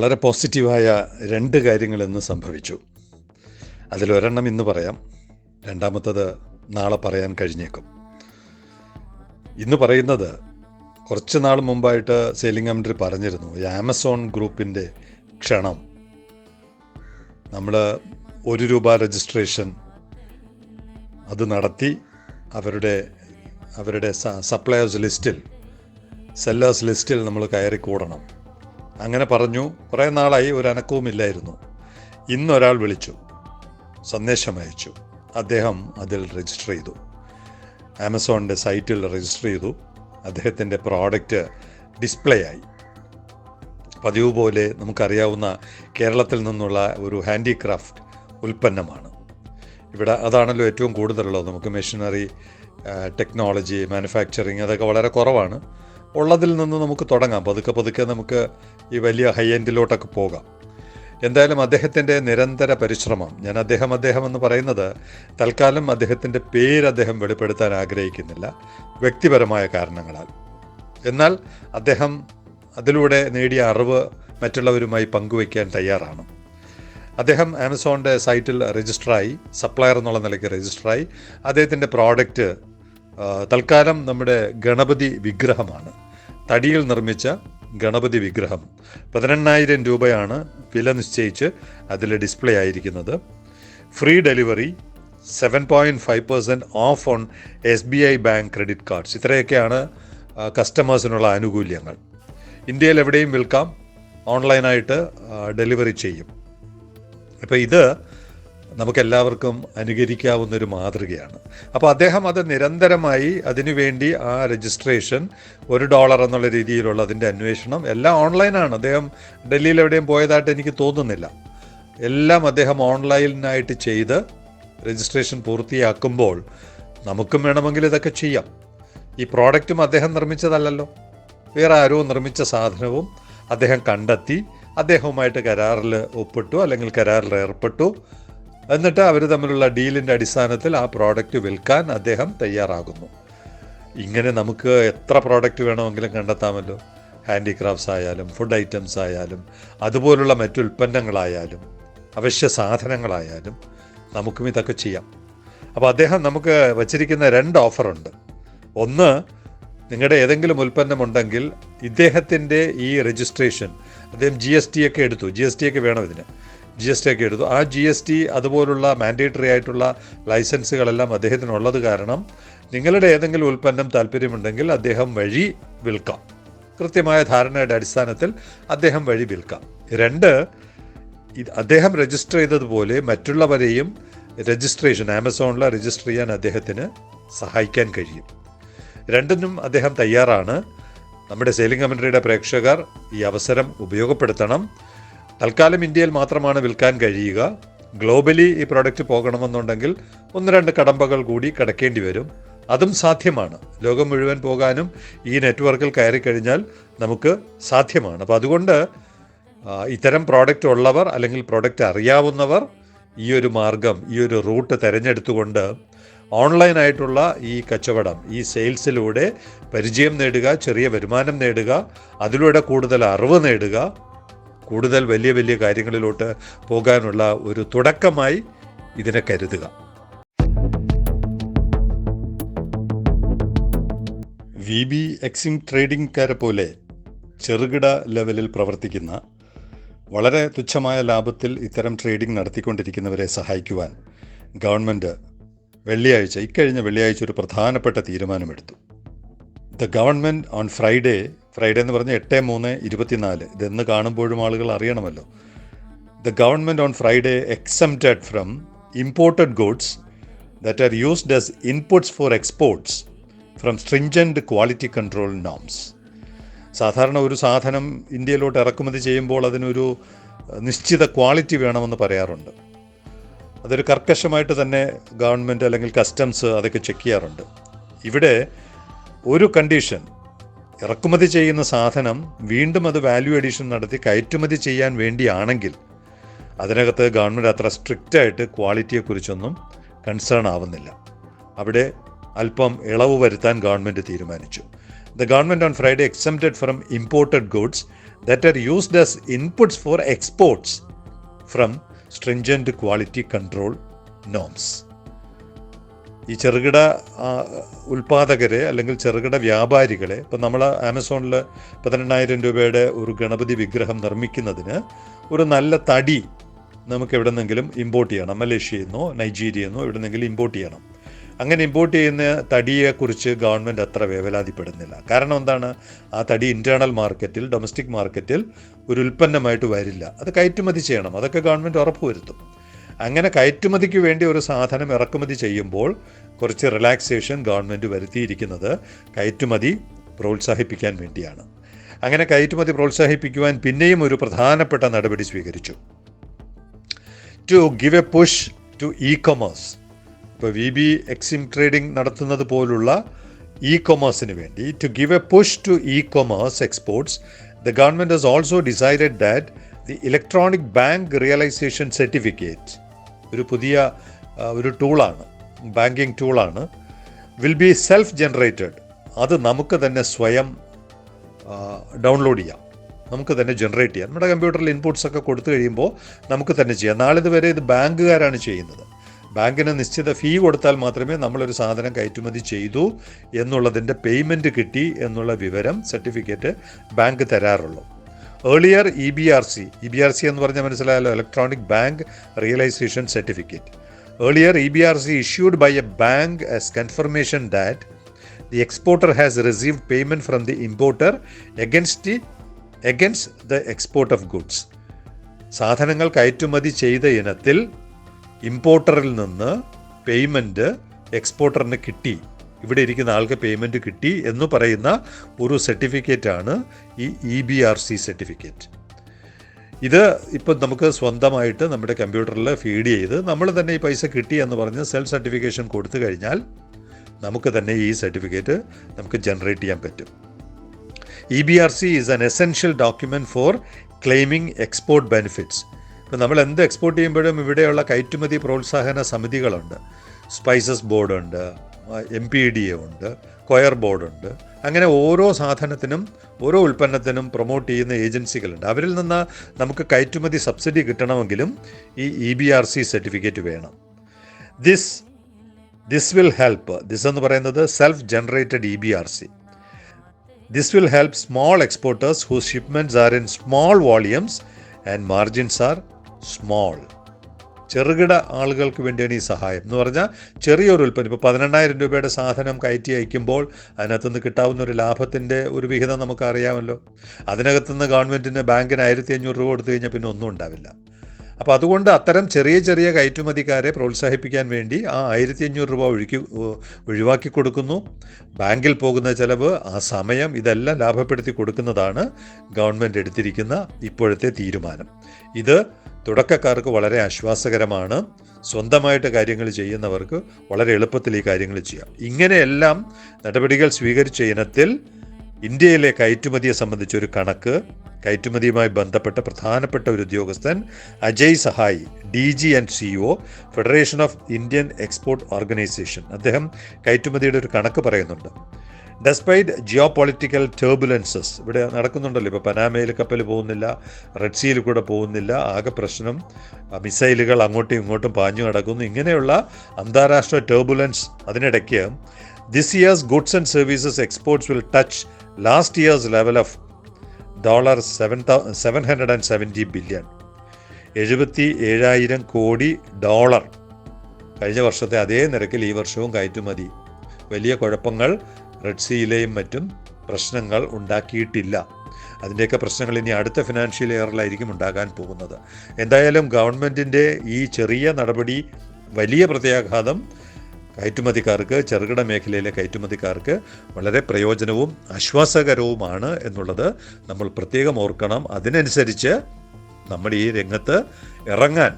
വളരെ പോസിറ്റീവായ രണ്ട് കാര്യങ്ങൾ ഇന്ന് സംഭവിച്ചു. അതിലൊരെണ്ണം ഇന്ന് പറയാം. രണ്ടാമത്തത് നാളെ പറയാൻ കഴിഞ്ഞേക്കും. ഇന്ന് പറയുന്നത് കുറച്ച് നാൾ മുമ്പായിട്ട് സെയിലിംഗ് കമൻട്രി പറഞ്ഞിരുന്നു. ഈ ആമസോൺ ഗ്രൂപ്പിന്റെ ക്ഷണം. നമ്മൾ ഒരു രൂപ രജിസ്ട്രേഷൻ അത് നടത്തി അവരുടെ അവരുടെ സപ്ലയേഴ്സ് ലിസ്റ്റിൽ സെല്ലേഴ്സ് ലിസ്റ്റിൽ നമ്മൾ കയറി കൂടണം അങ്ങനെ പറഞ്ഞു. കുറേ നാളായി ഒരു അനക്കവും ഇല്ലായിരുന്നു. ഇന്നൊരാൾ വിളിച്ചു. സന്ദേശം അയച്ചു. അദ്ദേഹം അതിൽ രജിസ്റ്റർ ചെയ്തു. ആമസോണിന്റെ സൈറ്റിൽ രജിസ്റ്റർ ചെയ്തു. അദ്ദേഹത്തിന്റെ പ്രോഡക്റ്റ് ഡിസ്പ്ലേ ആയി. പതിവ് പോലെ നമുക്കറിയാവുന്ന കേരളത്തിൽ നിന്നുള്ള ഒരു ഹാൻഡിക്രാഫ്റ്റ് ഉൽപ്പന്നമാണ്. ഇവിടെ അതാണല്ലോ ഏറ്റവും കൂടുതലുള്ളത്. നമുക്ക് മെഷീനറി ടെക്നോളജി മാനുഫാക്ചറിങ് അതൊക്കെ വളരെ കുറവാണ്. ഉള്ളതിൽ നിന്ന് നമുക്ക് തുടങ്ങാം. പതുക്കെ പതുക്കെ നമുക്ക് ഈ വലിയ ഹൈ എൻഡിലോട്ടൊക്കെ പോകാം. എന്തായാലും അദ്ദേഹത്തിന്റെ നിരന്തര പരിശ്രമം ഞാൻ അദ്ദേഹം അദ്ദേഹം എന്ന് പറയുന്നത് തൽക്കാലം അദ്ദേഹത്തിന്റെ പേര് അദ്ദേഹം വെളിപ്പെടുത്താൻ ആഗ്രഹിക്കുന്നില്ല വ്യക്തിപരമായ കാരണങ്ങളാൽ. എന്നാൽ അദ്ദേഹം അതിലൂടെ നേടിയ അറിവ് മറ്റുള്ളവരുമായി പങ്കുവയ്ക്കാൻ തയ്യാറാണ്. അദ്ദേഹം ആമസോണിന്റെ സൈറ്റിൽ രജിസ്റ്ററായി സപ്ലയർ എന്നുള്ള നിലയ്ക്ക് രജിസ്റ്ററായി. അദ്ദേഹത്തിന്റെ പ്രോഡക്റ്റ് തൽക്കാലം നമ്മുടെ ഗണപതി വിഗ്രഹമാണ്. തടിയിൽ നിർമ്മിച്ച ഗണപതി വിഗ്രഹം. പതിനെണ്ണായിരം രൂപയാണ് വില നിശ്ചയിച്ച് അതിൽ ഡിസ്പ്ലേ ആയിരിക്കുന്നത്. Free delivery seven point five percent off on S B I bank credit cards. ഇത്രയൊക്കെയാണ് കസ്റ്റമേഴ്സിനുള്ള ആനുകൂല്യങ്ങൾ. ഇന്ത്യയിൽ എവിടെയും വിൽക്കാം. ഓൺലൈനായിട്ട് ഡെലിവറി ചെയ്യും. അപ്പോൾ ഇത് നമുക്കെല്ലാവർക്കും അനുകരിക്കാവുന്ന ഒരു മാതൃകയാണ്. അപ്പോൾ അദ്ദേഹം അത് നിരന്തരമായി അതിനുവേണ്ടി ആ രജിസ്ട്രേഷൻ ഒരു ഡോളർ എന്നുള്ള രീതിയിലുള്ള അതിന്റെ അന്വേഷണം എല്ലാം ഓൺലൈനാണ്. അദ്ദേഹം ഡൽഹിയിൽ എവിടെയും പോയതായിട്ട് എനിക്ക് തോന്നുന്നില്ല. എല്ലാം അദ്ദേഹം ഓൺലൈനായിട്ട് ചെയ്ത് രജിസ്ട്രേഷൻ പൂർത്തിയാക്കുമ്പോൾ നമുക്കും വേണമെങ്കിൽ ഇതൊക്കെ ചെയ്യാം. ഈ പ്രോഡക്റ്റും അദ്ദേഹം നിർമ്മിച്ചതല്ലല്ലോ. വേറെ ആരോ നിർമ്മിച്ച സാധനവും അദ്ദേഹം കണ്ടെത്തി അദ്ദേഹവുമായിട്ട് കരാറിൽ ഒപ്പിട്ടു അല്ലെങ്കിൽ കരാറിൽ ഏർപ്പെട്ടു. എന്നിട്ട് അവർ തമ്മിലുള്ള ഡീലിന്റെ അടിസ്ഥാനത്തിൽ ആ പ്രോഡക്റ്റ് വിൽക്കാൻ അദ്ദേഹം തയ്യാറാകുന്നു. ഇങ്ങനെ നമുക്ക് എത്ര പ്രോഡക്റ്റ് വേണമെങ്കിലും കണ്ടെത്താമല്ലോ. ഹാൻഡിക്രാഫ്റ്റ്സ് ആയാലും ഫുഡ് ഐറ്റംസ് ആയാലും അതുപോലുള്ള മറ്റുൽപ്പന്നങ്ങളായാലും അവശ്യ സാധനങ്ങളായാലും നമുക്കും ഇതൊക്കെ ചെയ്യാം. അപ്പോൾ അദ്ദേഹം നമുക്ക് വച്ചിരിക്കുന്ന രണ്ട് ഓഫറുണ്ട് ഒന്ന് നിങ്ങളുടെ ഏതെങ്കിലും ഉൽപ്പന്നമുണ്ടെങ്കിൽ ഇദ്ദേഹത്തിന്റെ ഈ രജിസ്ട്രേഷൻ അദ്ദേഹം ജി എസ് ടി ഒക്കെ എടുത്തു. ജി എസ് ടി ഒക്കെ വേണം ഇതിന്. ജി എസ് ടി ഒക്കെ എടുത്തു. ആ ജി എസ് ടി അതുപോലുള്ള മാൻഡേറ്ററി ആയിട്ടുള്ള ലൈസൻസുകളെല്ലാം അദ്ദേഹത്തിനുള്ളത് കാരണം നിങ്ങളുടെ ഏതെങ്കിലും ഉൽപ്പന്നം താല്പര്യമുണ്ടെങ്കിൽ അദ്ദേഹം വഴി വിൽക്കാം. കൃത്യമായ ധാരണയുടെ അടിസ്ഥാനത്തിൽ അദ്ദേഹം വഴി വിൽക്കാം. രണ്ട് അദ്ദേഹം രജിസ്റ്റർ ചെയ്തതുപോലെ മറ്റുള്ളവരെയും രജിസ്ട്രേഷൻ ആമസോണിൽ രജിസ്റ്റർ ചെയ്യാൻ അദ്ദേഹത്തിന് സഹായിക്കാൻ കഴിയും. രണ്ടിനും അദ്ദേഹം തയ്യാറാണ്. നമ്മുടെ സെയിലിംഗ് കമൻട്രിയുടെ പ്രേക്ഷകർ ഈ അവസരം ഉപയോഗപ്പെടുത്തണം. തൽക്കാലം ഇന്ത്യയിൽ മാത്രമാണ് വിൽക്കാൻ കഴിയുക. ഗ്ലോബലി ഈ പ്രോഡക്റ്റ് പോകണമെന്നുണ്ടെങ്കിൽ ഒന്ന് രണ്ട് കടമ്പകൾ കൂടി കടക്കേണ്ടി വരും. അതും സാധ്യമാണ്. ലോകം മുഴുവൻ പോകാനും ഈ നെറ്റ്വർക്കിൽ കയറി കഴിഞ്ഞാൽ നമുക്ക് സാധ്യമാണ്. അപ്പോൾ അതുകൊണ്ട് ഇത്തരം പ്രോഡക്റ്റ് ഉള്ളവർ അല്ലെങ്കിൽ പ്രോഡക്റ്റ് അറിയാവുന്നവർ ഈ ഒരു മാർഗം ഈ ഒരു റൂട്ട് തിരഞ്ഞെടുത്തുകൊണ്ട് ഓൺലൈനായിട്ടുള്ള ഈ കച്ചവടം ഈ സെയിൽസിലൂടെ പരിചയം നേടുക ചെറിയ വരുമാനം നേടുക അതിലൂടെ കൂടുതൽ അറിവ് നേടുക കൂടുതൽ വലിയ വലിയ കാര്യങ്ങളിലോട്ട് പോകാനുള്ള ഒരു തുടക്കമായി ഇതിനെ കരുതുക. വി ബി എക്സിം ട്രേഡിംഗ്ക്കാരെ പോലെ ചെറുകിട ലെവലിൽ പ്രവർത്തിക്കുന്ന വളരെ തുച്ഛമായ ലാഭത്തിൽ ഇത്തരം ട്രേഡിംഗ് നടത്തിക്കൊണ്ടിരിക്കുന്നവരെ സഹായിക്കുവാൻ ഗവൺമെന്റ് വെള്ളിയാഴ്ച ഇക്കഴിഞ്ഞ വെള്ളിയാഴ്ച ഒരു പ്രധാനപ്പെട്ട തീരുമാനമെടുത്തു. The government on Friday Friday എന്ന് പറഞ്ഞാൽ എട്ട് മൂന്ന് ഇരുപത്തിനാല്. ഇതെന്ന് കാണുമ്പോഴും ആളുകൾ അറിയണമല്ലോ. The government on Friday exempted from imported goods that are used as inputs for exports from stringent quality control norms സാധാരണ ഒരു സാധനം ഇന്ത്യയിലോട്ട് ഇറക്കുമതി ചെയ്യുമ്പോൾ അതിനൊരു നിശ്ചിത ക്വാളിറ്റി വേണമെന്ന് പറയാറുണ്ട്. അതൊരു കർക്കശമായിട്ട് തന്നെ ഗവൺമെന്റ് അല്ലെങ്കിൽ കസ്റ്റംസ് അതൊക്കെ ചെക്ക് ചെയ്യാറുണ്ട്. ഇവിടെ ഒരു കണ്ടീഷൻ. ഇറക്കുമതി ചെയ്യുന്ന സാധനം വീണ്ടും അത് വാല്യൂ അഡീഷൻ നടത്തി കയറ്റുമതി ചെയ്യാൻ വേണ്ടിയാണെങ്കിൽ അതിനകത്ത് ഗവൺമെന്റ് അത്ര സ്ട്രിക്റ്റായിട്ട് ക്വാളിറ്റിയെക്കുറിച്ചൊന്നും കൺസേൺ ആവുന്നില്ല. അവിടെ അല്പം ഇളവ് വരുത്താൻ ഗവൺമെന്റ് തീരുമാനിച്ചു. The government on Friday exempted from imported goods that are used as inputs for exports from stringent quality control norms. ഈ ചെറുകിട ഉൽപാദകരെ അല്ലെങ്കിൽ ചെറുകിട വ്യാപാരികളെ ഇപ്പം നമ്മൾ ആമസോണിൽ പതിനെണ്ണായിരം രൂപയുടെ ഒരു ഗണപതി വിഗ്രഹം നിർമ്മിക്കുന്നതിന് ഒരു നല്ല തടി നമുക്ക് എവിടെ നിന്നെങ്കിലും ഇമ്പോർട്ട് ചെയ്യണം. മലേഷ്യയിൽ നിന്നോ നൈജീരിയയിൽ നിന്നോ എവിടെ നിന്നെങ്കിലും ഇമ്പോർട്ട് ചെയ്യണം. അങ്ങനെ ഇമ്പോർട്ട് ചെയ്യുന്ന തടിയെക്കുറിച്ച് ഗവൺമെന്റ് അത്ര വേവലാതിപ്പെടുന്നില്ല. കാരണം എന്താണ്? ആ തടി ഇന്റേർണൽ മാർക്കറ്റിൽ ഡൊമസ്റ്റിക് മാർക്കറ്റിൽ ഒരു ഉൽപ്പന്നമായിട്ട് വരില്ല. അത് കയറ്റുമതി ചെയ്യണം. അതൊക്കെ ഗവൺമെന്റ് ഉറപ്പുവരുത്തും. അങ്ങനെ കയറ്റുമതിക്ക് വേണ്ടി ഒരു സാധനം ഇറക്കുമതി ചെയ്യുമ്പോൾ കുറച്ച് റിലാക്സേഷൻ ഗവൺമെന്റ് വരുത്തിയിരിക്കുന്നത് കയറ്റുമതി പ്രോത്സാഹിപ്പിക്കാൻ വേണ്ടിയാണ്. അങ്ങനെ കയറ്റുമതി പ്രോത്സാഹിപ്പിക്കുവാൻ പിന്നെയും ഒരു പ്രധാനപ്പെട്ട നടപടി സ്വീകരിച്ചു. To give a push to e commerce ഇപ്പോൾ വി ബി എക്സിം ട്രേഡിംഗ് നടത്തുന്നത് പോലുള്ള ഇ കൊമേഴ്സിന് വേണ്ടി to give a push to e commerce exports the government has also decided that the electronic bank realisation certificate ഒരു പുതിയ ഒരു ടൂളാണ് banking ടൂളാണ്. വിൽ ബി സെൽഫ് ജനറേറ്റഡ് അത് നമുക്ക് തന്നെ സ്വയം ഡൗൺലോഡ് ചെയ്യാം. നമുക്ക് തന്നെ ജനറേറ്റ് ചെയ്യാം. നമ്മുടെ കമ്പ്യൂട്ടറിൽ ഇൻപുട്സ് ഒക്കെ കൊടുത്തു കഴിയുമ്പോൾ നമുക്ക് തന്നെ ചെയ്യാം. നാളിതുവരെ ഇത് ബാങ്കുകാരാണ് ചെയ്യുന്നത്. ബാങ്കിന് നിശ്ചിത ഫീ കൊടുത്താൽ മാത്രമേ നമ്മളൊരു സാധനം കയറ്റുമതി ചെയ്തു എന്നുള്ളതിന്റെ പേയ്മെന്റ് കിട്ടി എന്നുള്ള വിവരം certificate bank തരാറുള്ളൂ. Earlier E B R C E B R C എന്ന് പറഞ്ഞാൽ മനസ്സിലായല്ലോ electronic bank realisation certificate earlier E B R C issued by a bank as confirmation that the exporter has received payment from the importer against the against the export of goods. സാധനങ്ങൾ കയറ്റുമതി ചെയ്ത ഇനത്തിൽ ഇമ്പോർട്ടറിൽ നിന്ന് payment എക്സ്പോർട്ടറിന് കിട്ടി. ഇവിടെ ഇരിക്കുന്ന ആൾക്ക് payment കിട്ടി എന്ന് പറയുന്ന ഒരു സർട്ടിഫിക്കറ്റാണ് ഈ E B R C certificate ഇത് ഇപ്പം നമുക്ക് സ്വന്തമായിട്ട് നമ്മുടെ കമ്പ്യൂട്ടറിൽ ഫീഡ് ചെയ്ത് നമ്മൾ തന്നെ ഈ പൈസ കിട്ടി എന്ന് പറഞ്ഞ് സെൽഫ് സർട്ടിഫിക്കേഷൻ കൊടുത്തു കഴിഞ്ഞാൽ നമുക്ക് തന്നെ ഈ സർട്ടിഫിക്കറ്റ് നമുക്ക് ജനറേറ്റ് ചെയ്യാൻ പറ്റും. E B R C is an essential document for claiming export benefits ഇപ്പം നമ്മൾ എന്ത് എക്സ്പോർട്ട് ചെയ്യുമ്പോഴും ഇവിടെയുള്ള കയറ്റുമതി പ്രോത്സാഹന സമിതികളുണ്ട്. സ്പൈസസ് ബോർഡുണ്ട് എം പി ഡി എ ഉണ്ട് കൊയർ ബോർഡുണ്ട് അങ്ങനെ ഓരോ സാധനത്തിനും ഓരോ ഉൽപ്പന്നത്തിനും പ്രൊമോട്ട് ചെയ്യുന്ന ഏജൻസികളുണ്ട്. അവരിൽ നിന്ന് നമുക്ക് കയറ്റുമതി സബ്സിഡി കിട്ടണമെങ്കിലും ഈ E B R C certificate വേണം. This this will help this എന്ന് പറയുന്നത് self generated E B R C this will help small exporters whose shipments are in small volumes and margins are small ചെറുകിട ആളുകൾക്ക് വേണ്ടിയാണ് ഈ സഹായം എന്ന് പറഞ്ഞാൽ ചെറിയൊരു ഉൽപ്പന്നം. ഇപ്പോൾ പതിനെണ്ണായിരം രൂപയുടെ സാധനം കയറ്റി അയക്കുമ്പോൾ അതിനകത്തുനിന്ന് കിട്ടാവുന്ന ഒരു ലാഭത്തിന്റെ ഒരു വിഹിതം നമുക്കറിയാമല്ലോ. അതിനകത്തുനിന്ന് ഗവൺമെന്റിന് ബാങ്കിന് ആയിരത്തി അഞ്ഞൂറ് രൂപ കൊടുത്തു കഴിഞ്ഞാൽ പിന്നെ ഒന്നും ഉണ്ടാവില്ല. അപ്പോൾ അതുകൊണ്ട് അത്തരം ചെറിയ ചെറിയ കയറ്റുമതിക്കാരെ പ്രോത്സാഹിപ്പിക്കാൻ വേണ്ടി ആ ആയിരത്തി അഞ്ഞൂറ് രൂപ ഒഴുക്കി ഒഴിവാക്കി കൊടുക്കുന്നു. ബാങ്കിൽ പോകുന്ന ചിലവ് ആ സമയം ഇതെല്ലാം ലാഭപ്പെടുത്തി കൊടുക്കുന്നതാണ് ഗവൺമെന്റ് എടുത്തിരിക്കുന്ന ഇപ്പോഴത്തെ തീരുമാനം. ഇത് തുടക്കക്കാർക്ക് വളരെ ആശ്വാസകരമാണ്. സ്വന്തമായിട്ട് കാര്യങ്ങൾ ചെയ്യുന്നവർക്ക് വളരെ എളുപ്പത്തിൽ ഈ കാര്യങ്ങൾ ചെയ്യാം. ഇങ്ങനെയെല്ലാം നടപടികൾ സ്വീകരിച്ച ഇനത്തിൽ ഇന്ത്യയിലെ കയറ്റുമതിയെ സംബന്ധിച്ച ഒരു കണക്ക് കയറ്റുമതിയുമായി ബന്ധപ്പെട്ട പ്രധാനപ്പെട്ട ഒരു ഉദ്യോഗസ്ഥൻ Ajay Sahai D G and C O federation of Indian export organisation അദ്ദേഹം കയറ്റുമതിയുടെ ഒരു കണക്ക് പറയുന്നുണ്ട്. ഡെസ്പൈറ്റ് ജിയോ പൊളിറ്റിക്കൽ ടേബുലൻസസ് ഇവിടെ നടക്കുന്നുണ്ടല്ലോ. ഇപ്പോൾ പനാമയിൽ കപ്പൽ പോകുന്നില്ല റെഡ് സീയിൽ കൂടെ പോകുന്നില്ല ആകെ പ്രശ്നം മിസൈലുകൾ അങ്ങോട്ടും ഇങ്ങോട്ടും പാഞ്ഞു കിടക്കുന്നു ഇങ്ങനെയുള്ള അന്താരാഷ്ട്ര ടേബുലൻസ് അതിനിടയ്ക്ക് this years goods and services exports will touch last years level of dollar seven seven hundred and seventy billion എഴുപത്തി ഏഴായിരം കോടി ഡോളർ കഴിഞ്ഞ വർഷത്തെ അതേ നിരക്കിൽ ഈ വർഷവും കയറ്റുമതി. വലിയ കുഴപ്പങ്ങൾ റെഡ് സീയിലെയും മറ്റും പ്രശ്നങ്ങൾ ഉണ്ടാക്കിയിട്ടില്ല. അതിന്റെയൊക്കെ പ്രശ്നങ്ങൾ ഇനി അടുത്ത ഫിനാൻഷ്യൽ ഇയറിലായിരിക്കും ഉണ്ടാകാൻ പോകുന്നത്. എന്തായാലും ഗവൺമെന്റിന്റെ ഈ ചെറിയ നടപടി വലിയ പ്രത്യാഘാതം കയറ്റുമതിക്കാർക്ക് ചെറുകിട മേഖലയിലെ കയറ്റുമതിക്കാർക്ക് വളരെ പ്രയോജനവും ആശ്വാസകരവുമാണ് എന്നുള്ളത് നമ്മൾ പ്രത്യേകം ഓർക്കണം. അതിനനുസരിച്ച് നമ്മൾ ഈ രംഗത്ത് ഇറങ്ങാൻ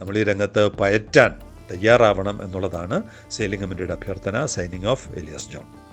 നമ്മൾ ഈ രംഗത്ത് പയറ്റാൻ തയ്യാറാവണം എന്നുള്ളതാണ് സെയിലിംഗ് കമ്മിറ്റിയുടെ അഭ്യർത്ഥന. Signing off Elias John